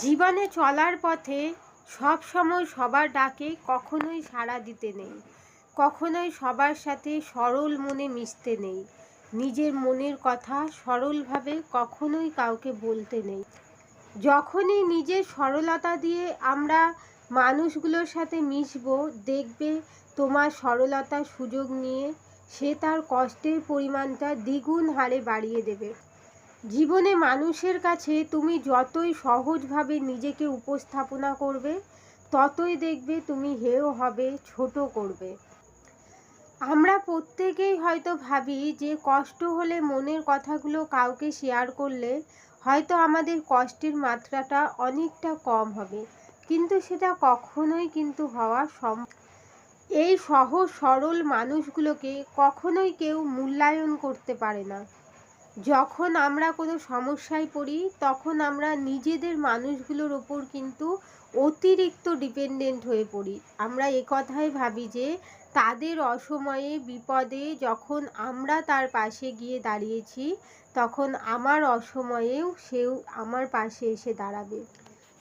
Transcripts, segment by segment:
জীবনে চলার পথে সব সময় সবার ডাকে কখনোই সাড়া দিতে নেই, কখনোই সবার সাথে সরল মনে মিশতে নেই, নিজের মনের কথা সরলভাবে কখনোই কাউকে বলতে নেই। যখনই নিজের সরলতা দিয়ে আমরা মানুষগুলোর সাথে মিশবো, দেখবে তোমার সরলতার সুযোগ নিয়ে সে তার কষ্টের পরিমাণটা দ্বিগুণ হারে বাড়িয়ে দেবে। জীবনে মানুষের কাছে তুমি যতই সহজভাবে নিজেকে উপস্থাপনা করবে, ততই দেখবে তুমি হেয় হবে, ছোট করবে। আমরা প্রত্যেকেই হয়তো ভাবি যে কষ্ট হলে মনের কথাগুলো কাউকে শেয়ার করলে হয়তো আমাদের কষ্টের মাত্রাটা অনেকটা কম হবে। কিন্তু সেটা কখনোই কিন্তু হওয়া সম, এই সহজ সরল মানুষগুলোকে কখনোই কেউ মূল্যায়ন করতে পারে না। যখন আমরা কোনো সমস্যায় পড়ি, তখন আমরা নিজেদের মানুষগুলোর ওপর কিন্তু অতিরিক্ত ডিপেন্ডেন্ট হয়ে পড়ি। আমরা কথাই ভাবি যে, তাদের অসময়ে, বিপদে যখন আমরা তার পাশে গিয়ে দাঁড়িয়েছি, তখন আমার অসময়েও সেও আমার পাশে এসে দাঁড়াবে।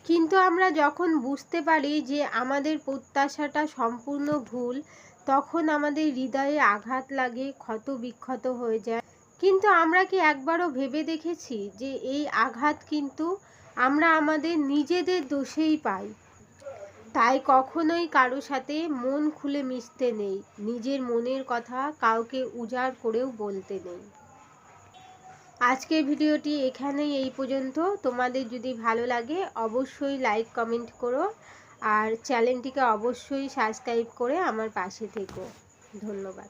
কিন্তু আমরা যখন বুঝতে পারি যে, আমাদের প্রত্যাশাটা সম্পূর্ণ ভুল, তখন আমাদের হৃদয়ে আঘাত লাগে ক্ষত বিক্ষত হয়ে যায়। কিন্তু আমরা কি একবারও ভেবে দেখেছি যে এই আঘাত কিন্তু আমরা আমাদের নিজেদের দোষেই পাই? তাই কখনোই কারও সাথে মন খুলে মিশতে নেই। নিজের মনের কথা কাউকে উজাড় করেও বলতে নেই। আজকের ভিডিওটি এখানেই এই পর্যন্ত। তোমাদের যদি ভালো লাগে অবশ্যই লাইক, কমেন্ট করো আর চ্যানেলটিকে অবশ্যই সাবস্ক্রাইব করে আমার পাশে থেকো। ধন্যবাদ।